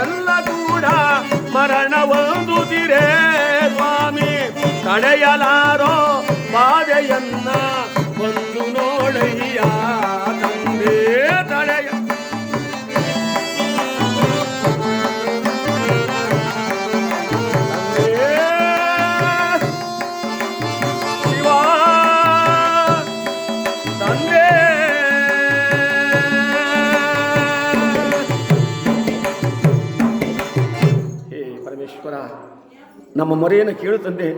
ಎಲ್ಲ ಕೂಡ ಮರಣ ಹೊಂದುತ್ತಿರೇ ಸ್ವಾಮಿ. ತಡೆಯಲಾರೋ ನಮ್ಮ ಮೊರೆಯನ್ನು ಕೇಳು ತಂದೆ.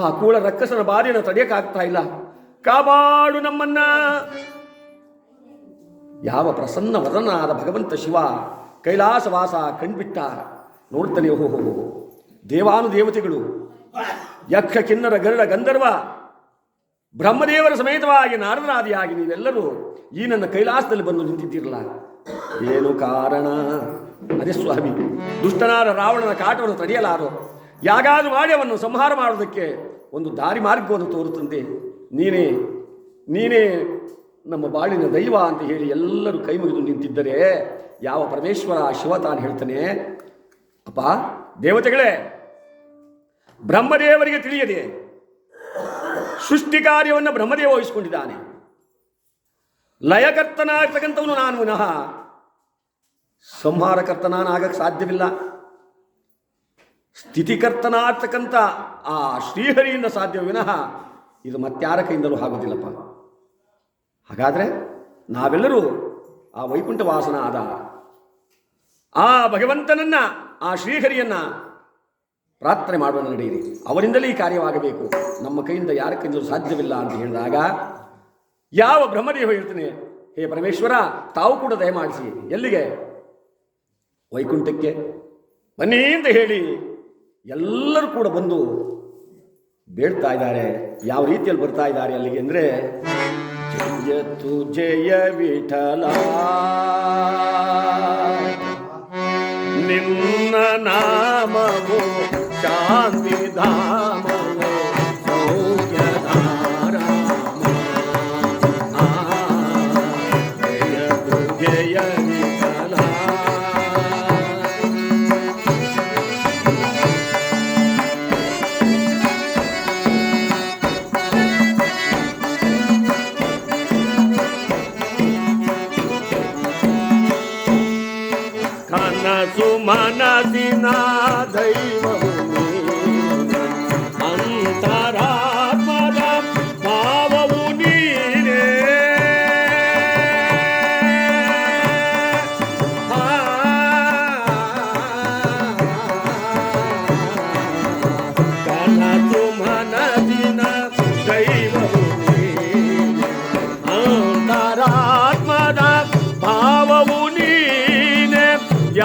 ಆ ಕೂಳ ರಕ್ಕಸನ ಬಾರಿಯನ್ನು ತಡೆಯಕ್ಕಾಗ್ತಾ ಇಲ್ಲ. ಕಾಬಾಡು ನಮ್ಮನ್ನ. ಯಾವ ಪ್ರಸನ್ನ ವದನಾದ ಭಗವಂತ ಶಿವ ಕೈಲಾಸವಾಸ ಕಣ್ಬಿಟ್ಟ. ನೋಡ್ತಾನೆ ಓಹೋ ದೇವಾನುದೇವತೆಗಳು. ಯಕ್ಷ, ಕಿನ್ನರ, ಗರುಡ, ಗಂಧರ್ವ. ಬ್ರಹ್ಮದೇವರ ಸಮೇತವಾಗಿ ನಾರದರಾದಿಯಾಗಿ ನೀವೆಲ್ಲರೂ ಈ ನನ್ನ ಕೈಲಾಸದಲ್ಲಿ ಬಂದು ನಿಂತಿದ್ದೀರಲ್ಲ. ಏನು ಕಾರಣ. ಅದೇ ಸ್ವಾಮಿ, ದುಷ್ಟನಾದ ರಾವಣನ ಕಾಟವನ್ನು ತಡೆಯಲಾರೋ ಯಾಗಾದ್ರೂ ಮಾಡಿ ಅವನು ಸಂಹಾರ ಮಾಡೋದಕ್ಕೆ ಒಂದು ದಾರಿ ಮಾರ್ಗವನ್ನು ತೋರುತ್ತಂತೆ. ನೀನೇ ನೀನೇ ನಮ್ಮ ಬಾಳಿನ ದೈವ ಅಂತ ಹೇಳಿ ಎಲ್ಲರೂ ಕೈ ಮುಗಿದು ನಿಂತಿದ್ದರೆ ಯಾವ ಪರಮೇಶ್ವರ ಶಿವ ತಾನು ಹೇಳ್ತಾನೆ, ಅಪ್ಪ, ದೇವತೆಗಳೇ, ಬ್ರಹ್ಮದೇವರಿಗೆ ತಿಳಿಯದೆ ಸೃಷ್ಟಿ ಕಾರ್ಯವನ್ನು ಬ್ರಹ್ಮದೇವ ವಹಿಸಿಕೊಂಡಿದ್ದಾನೆ. ಲಯಕರ್ತನಾಗಿರ್ತಕ್ಕಂಥವನು ನಾನು, ವಿನಃ ಸಂಹಾರಕರ್ತನಾಗಕ್ಕೆ ಸಾಧ್ಯವಿಲ್ಲ. ಸ್ಥಿತಿಕರ್ತನಾಗ್ತಕ್ಕಂಥ ಆ ಶ್ರೀಹರಿಯಿಂದ ಸಾಧ್ಯ ವಿನಃ ಇದು ಮತ್ತಾರ ಕೈಯಿಂದಲೂ ಆಗೋದಿಲ್ಲಪ್ಪ ಹಾಗಾದರೆ ನಾವೆಲ್ಲರೂ ಆ ವೈಕುಂಠ ವಾಸನ ಆದ ಆ ಭಗವಂತನನ್ನ, ಆ ಶ್ರೀಹರಿಯನ್ನ ಪ್ರಾರ್ಥನೆ ಮಾಡುವ ನಡೆಯಿರಿ. ಅವರಿಂದಲೇ ಈ ಕಾರ್ಯವಾಗಬೇಕು. ನಮ್ಮ ಕೈಯಿಂದ ಯಾರ ಕೈಯಿಂದಲೂ ಸಾಧ್ಯವಿಲ್ಲ ಅಂತ ಹೇಳಿದಾಗ, ಯಾವ ಬ್ರಹ್ಮದೇವ ಹೇಳ್ತಾನೆ ಹೇ ಪರಮೇಶ್ವರ, ತಾವು ಕೂಡ ದಯಮಾಡಿಸಿ, ಎಲ್ಲಿಗೆ? ವೈಕುಂಠಕ್ಕೆ. ಬನ್ನಿ ಅಂತ ಹೇಳಿ. ಎಲ್ಲರೂ ಕೂಡ ಬಂದು ಬೇಡ್ತಾ ಇದ್ದಾರೆ. ಯಾವ ರೀತಿಯಲ್ಲಿ ಬರ್ತಾ ಇದ್ದಾರೆ ಅಲ್ಲಿಗೆ ಅಂದರೆ, ಜಯತು ಜಯ ವಿಠಲ. ನಿನ್ನ ನಾಮವು ಶಾಂತಿ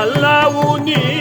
ಎಲ್ಲವೂ ನೀನಯ್ಯ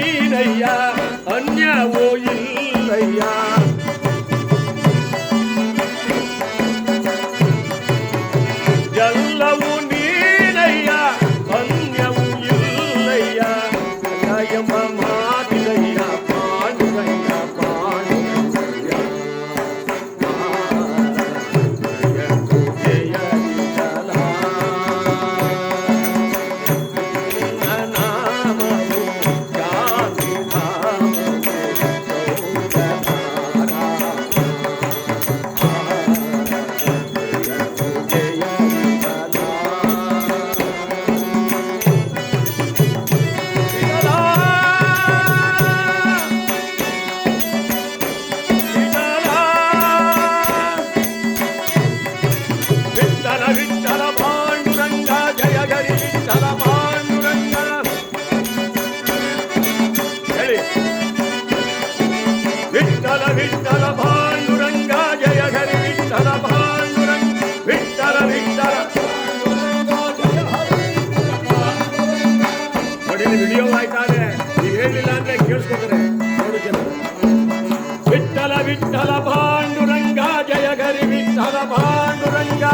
ವಿಠಲ ಪಾಂಡುರಂಗ ಜಯ ಗರಿ ವಿಠಲ ಪಾಂಡುರಂಗ ವಿಠಲ ವಿಠಲ ನೋಡಿ ವಿಡಿಯೋ ಆಯ್ತಾನೆ ನೀವು ಹೇಳಿಲ್ಲ ಅಂದ್ರೆ ಕೇಳಿಸ್ಕೊತಾರೆ ನೋಡು ಜನ ವಿಠಲ ವಿಠಲ ಪಾಂಡುರಂಗ ಜಯ ಗರಿ ವಿಠಲ ಪಾಂಡುರಂಗ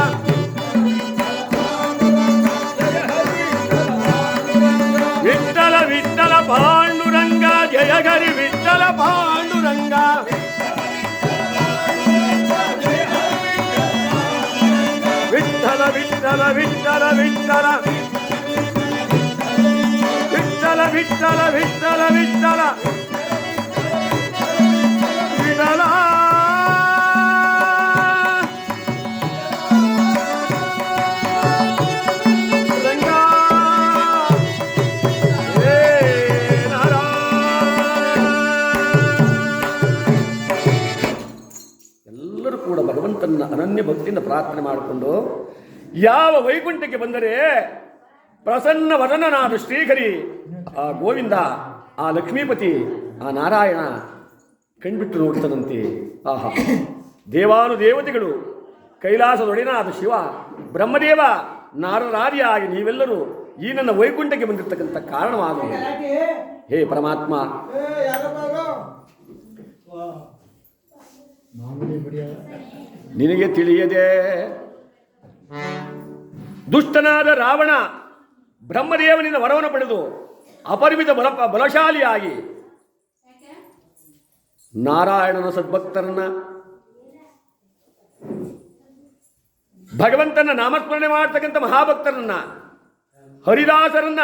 ವಿಠಲ ವಿಠಲ ಪಾಂಡುರಂಗ ಜಯ ಗರಿ ವಿಠಲ ಪಾಂಡುರಂಗ ವಿಠಲ ವಿಠಲ ವಿಠಲ ವಿಠಲ ವಿಠಲ ವಿಠಲ ವಿಠಲ ವಿಠಲ ವಿಠಲ ರಂಗ ಹೇ ನಾರಾಯಣ. ಎಲ್ಲರೂ ಕೂಡ ಭಗವಂತನ ಅನನ್ಯ ಭಕ್ತಿಯಿಂದ ಪ್ರಾರ್ಥನೆ ಮಾಡಿಕೊಂಡು ಯಾವ ವೈಕುಂಠಕ್ಕೆ ಬಂದರೆ ಪ್ರಸನ್ನ ವದನನಾದ ಶ್ರೀಹರಿ, ಆ ಗೋವಿಂದ, ಆ ಲಕ್ಷ್ಮೀಪತಿ, ಆ ನಾರಾಯಣ ಕಣ್ಬಿಟ್ಟು ನೋಡ್ತಾನಂತೆ ಆಹಾ. ದೇವಾನು ದೇವತೆಗಳು ಕೈಲಾಸದೊಡೆನಾದ ಶಿವ, ಬ್ರಹ್ಮದೇವ, ನಾರರಾದಿಯಾಗಿ ನೀವೆಲ್ಲರೂ ಈ ನನ್ನ ವೈಕುಂಠಕ್ಕೆ ಬಂದಿರತಕ್ಕಂಥ ಕಾರಣವಾದ ಹೇ ಪರಮಾತ್ಮ. ನಿನಗೆ ತಿಳಿಯದೆ ದುಷ್ಟನಾದ ರಾವಣ ಬ್ರಹ್ಮದೇವನಿಂದ ವರವನ್ನು ಪಡೆದು ಅಪರಿಮಿತ ಬಲ ಬಲಶಾಲಿಯಾಗಿ ನಾರಾಯಣನ ಸದ್ಭಕ್ತರನ್ನ ಭಗವಂತನ ನಾಮಸ್ಮರಣೆ ಮಾಡ್ತಕ್ಕಂಥ ಮಹಾಭಕ್ತರನ್ನ, ಹರಿದಾಸರನ್ನ,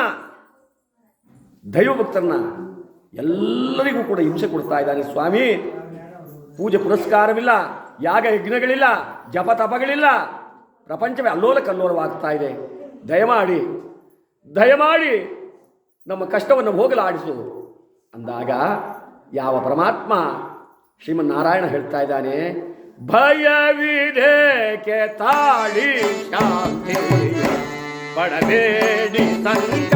ದೈವಭಕ್ತರನ್ನ ಎಲ್ಲರಿಗೂ ಕೂಡ ಹಿಂಸೆ ಕೊಡ್ತಾ ಇದ್ದಾನೆ ಸ್ವಾಮಿ. ಪೂಜೆ ಪುರಸ್ಕಾರವಿಲ್ಲ, ಯಾಗ ಯಜ್ಞಗಳಿಲ್ಲ, ಜಪ ತಪಗಳಿಲ್ಲ. ಪ್ರಪಂಚವೇ ಅಲ್ಲೋಲ ಕಲ್ಲೋಲವಾಗ್ತಾ ಇದೆ. ದಯಮಾಡಿ ದಯಮಾಡಿ ನಮ್ಮ ಕಷ್ಟವನ್ನು ಹೋಗಲಾಡಿಸು ಅಂದಾಗ ಯಾವ ಪರಮಾತ್ಮ ಶ್ರೀಮನ್ನಾರಾಯಣ ಹೇಳ್ತಾ ಇದ್ದಾನೆ ಭಯವಿದೇಕೆ ತಾಳಿ ಶಾಂತಿ ಪಡಬೇಡಿ ಸಂಕಟ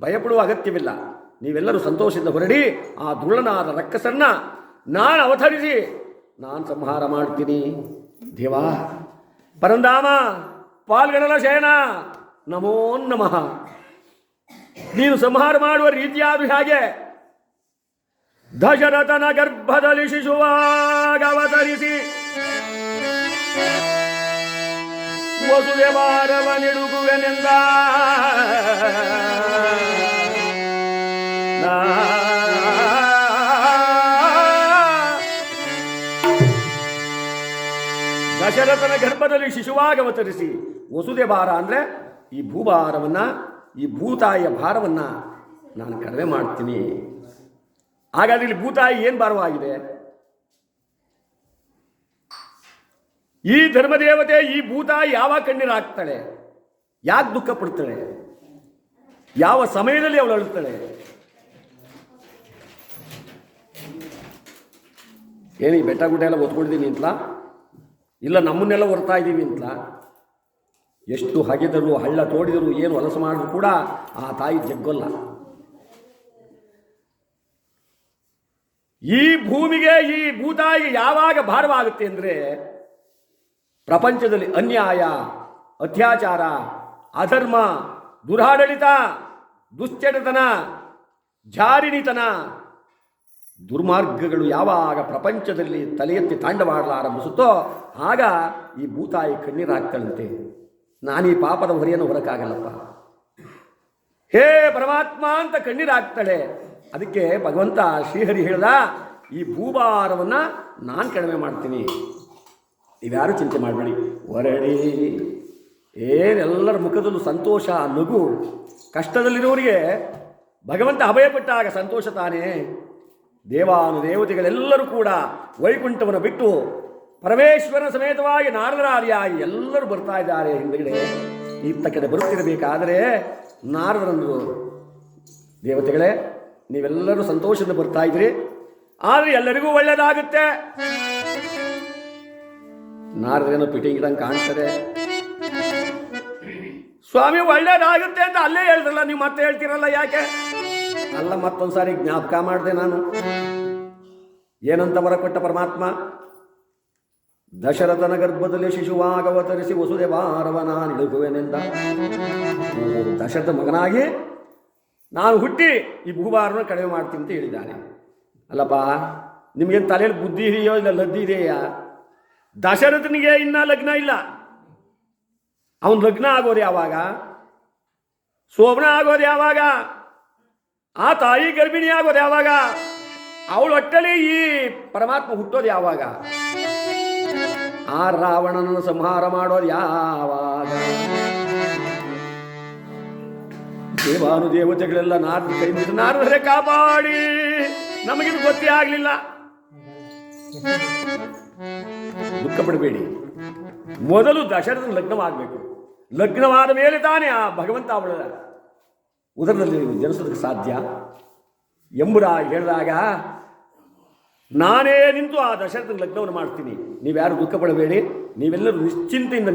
ಭಯಪಡುವ ಅಗತ್ಯವಿಲ್ಲ. ನೀವೆಲ್ಲರೂ ಸಂತೋಷದಿಂದ ಹೊರಡಿ, ಆ ದುಳ್ಳನಾದ ರಕ್ಕಸನ್ನ ನಾನು ಅವತರಿಸಿ. ನಾನು ಸಂಹಾರ ಮಾಡ್ತೀನಿ. ದೇವಾ, ಪರಂದಾಮ. ಪಾಲ್ಗಡಲ ಶಯನ. ನಮೋ ನಮಃ. ನೀನು ಸಂಹಾರ ಮಾಡುವ ರೀತಿಯಾದ್ರೂ ಹಾಗೆ ದಶರಥನ ಗರ್ಭದಲ್ಲಿ ಶಿಶುವಾಗ ಅವತರಿಸಿ ವಸುದೇವಾರವ ನಿಡುಗುವೆನೆಂದ. ದಶರಥನ ಗರ್ಭದಲ್ಲಿ ಶಿಶುವಾಗ ಅವತರಿಸಿ ವಸುದೆ ಭಾರ ಅಂದರೆ ಈ ಭೂಭಾರವನ್ನು, ಈ ಭೂತಾಯಿಯ ಭಾರವನ್ನು ನಾನು ಕಡಿಮೆ ಮಾಡ್ತೀನಿ. ಹಾಗಾದ್ರೆ ಇಲ್ಲಿ ಭೂತಾಯಿ ಏನು ಭಾರವಾಗಿದೆ? ಈ ಧರ್ಮದೇವತೆ, ಈ ಭೂತಾಯಿ ಯಾವಾಗ ಕಣ್ಣೀರಾಗ್ತಾಳೆ? ಯಾಕೆ ದುಃಖ ಪಡ್ತಾಳೆ? ಯಾವ ಸಮಯದಲ್ಲಿ ಅವಳು ಅಳುತ್ತಾಳೆ? ಏನು ಬೆಟ್ಟ ಗುಡ್ಡ ಎಲ್ಲ ಒತ್ಕೊಂಡಿದ್ದೀನಿ ಅಂತಲ? ಇಲ್ಲ ನಮ್ಮನ್ನೆಲ್ಲ ಹೊರತಾ ಇದ್ದೀವಿ ಅಂತಲ? ಎಷ್ಟು ಹಗೆದರು, ಹಳ್ಳ ತೋಡಿದರು ಏನು ಹೊಲಸು ಮಾಡಿದ್ರು ಕೂಡ ಆ ತಾಯಿ ಜಗ್ಗೊಲ್ಲ. ಈ ಭೂಮಿಗೆ, ಈ ಭೂತಾಯಿಗೆ ಯಾವಾಗ ಭಾರವಾಗುತ್ತೆ ಅಂದರೆ ಪ್ರಪಂಚದಲ್ಲಿ ಅನ್ಯಾಯ, ಅತ್ಯಾಚಾರ, ಅಧರ್ಮ, ದುರಾಡಳಿತ, ದುಶ್ಚಟತನ ಜಾರಿಣಿತನ ದುರ್ಮಾರ್ಗಗಳು ಯಾವಾಗ ಪ್ರಪಂಚದಲ್ಲಿ ತಲೆ ಎತ್ತಿ ತಾಂಡವಾಡಲಾರಂಭಿಸುತ್ತೋ ಆಗ ಈ ಭೂತಾಯಿ ಕಣ್ಣೀರಾಗ್ತಾಳಂತೆ ನಾನು ಈ ಪಾಪದ ಹೊರೆಯನ್ನು ಹೊರಕ್ಕಾಗಲ್ಲಪ್ಪ ಹೇ ಪರಮಾತ್ಮ ಅಂತ ಕಣ್ಣೀರಾಗ್ತಾಳೆ. ಅದಕ್ಕೆ ಭಗವಂತ ಶ್ರೀಹರಿ ಹೇಳ್ದ, ಈ ಭೂಭಾರವನ್ನು ನಾನು ಕಡಿಮೆ ಮಾಡ್ತೀನಿ. ನೀವ್ಯಾರು ಚಿಂತೆ ಮಾಡಬೇಡಿ. ಹೊರಡಿ. ಏನೆಲ್ಲರ ಮುಖದಲ್ಲೂ ಸಂತೋಷ, ನಗು, ಕಷ್ಟದಲ್ಲಿರೋರಿಗೆ ಭಗವಂತ ಅಭಯಪಟ್ಟಾಗ ಸಂತೋಷ ತಾನೇ. ದೇವಾನು ದೇವತೆಗಳೆಲ್ಲರೂ ಕೂಡ ವೈಕುಂಠವನ್ನು ಬಿಟ್ಟು ಪರಮೇಶ್ವರನ ಸಮೇತವಾಗಿ ನಾರದರಾದಿಯಾಗಿ ಎಲ್ಲರೂ ಬರ್ತಾ ಇದ್ದಾರೆ ಹಿಂದುಗಡೆ. ಇತ್ತ ಕಡೆ ಬರುತ್ತಿರಬೇಕಾದರೆ ನಾರದರಂದರು ದೇವತೆಗಳೇ, ನೀವೆಲ್ಲರೂ ಸಂತೋಷದಿಂದ ಬರ್ತಾ ಇದ್ರಿ. ಆದರೆ ಎಲ್ಲರಿಗೂ ಒಳ್ಳೇದಾಗುತ್ತೆ. ನಾರದೇನೋ ಪಿಟಿಂಗ್ ಇದಂಗೆ ಕಾಣ್ತದೆ. ಸ್ವಾಮಿ, ಒಳ್ಳೇದಾಗುತ್ತೆ ಅಂತ ಅಲ್ಲೇ ಹೇಳಿದ್ರಲ್ಲ, ನೀವು ಮತ್ತೆ ಹೇಳ್ತೀರಲ್ಲ ಯಾಕೆ? ಅಲ್ಲ, ಮತ್ತೊಂದ್ಸಾರಿ ಜ್ಞಾಪಕ ಮಾಡಿದೆ ನಾನು. ಏನಂತ ವರ ಪರಮಾತ್ಮ? ದಶರಥನ ಗರ್ಭದಲ್ಲಿ ಶಿಶುವಾಗವತರಿಸಿ ನಾನು ಇಳುಕುವೆನೆಂದ ದಶರಥ ಮಗನಾಗಿ ನಾನು ಹುಟ್ಟಿ ಈ ಭೂಭಾರನ ಕಡಿಮೆ ಮಾಡ್ತೀನಿ ಅಂತ ಹೇಳಿದ್ದಾನೆ. ಅಲ್ಲಪ್ಪ, ನಿಮಗೇನು ತಲೆಯಲ್ಲಿ ಬುದ್ಧಿ ಇದೆಯೋ ಇಲ್ಲ ಲದ್ದಿ ಇದೆಯಾ? ದಶರಥನಿಗೆ ಇನ್ನ ಲಗ್ನ ಇಲ್ಲ. ಅವನ ಲಗ್ನ ಆಗೋದು ಯಾವಾಗ? ಶೋಭನ ಆಗೋದು ಯಾವಾಗ? ಆ ತಾಯಿ ಗರ್ಭಿಣಿ ಆಗೋದು ಯಾವಾಗ? ಅವಳು ಒಟ್ಟಲ್ಲಿ ಈ ಪರಮಾತ್ಮ ಹುಟ್ಟೋದು ಯಾವಾಗ? ಆ ರಾವಣನನ್ನು ಸಂಹಾರ ಮಾಡೋದು ಯಾವಾಗ? ದೇವಾನು ದೇವತೆಗಳೆಲ್ಲ ನಾರದ ಕೈ ಕಾಪಾಡಿ. ನಮಗಿದು ಗೊತ್ತೇ ಆಗಲಿಲ್ಲ. ದುಃಖ ಪಡಬೇಡಿ. ಮೊದಲು ದಶರಥನ ಲಗ್ನವಾಗಬೇಕು. ಲಗ್ನವಾದ ಮೇಲೆ ತಾನೇ ಆ ಭಗವಂತ ಅವಳ ಉದರದಲ್ಲಿ ಜನಿಸೋದಕ್ಕೆ ಸಾಧ್ಯ. ಎಂಬುದಾಗಿ ಹೇಳಿದಾಗ ನಾನೇ ನಿಂತು ಆ ದಶರಥನ ಲಗ್ನವನ್ನು ಮಾಡ್ತೀನಿ. ನೀವ್ಯಾರು ದುಃಖ ಪಡಬೇಡಿ ನೀವೆಲ್ಲರೂ ನಿಶ್ಚಿಂತೆಯಿಂದ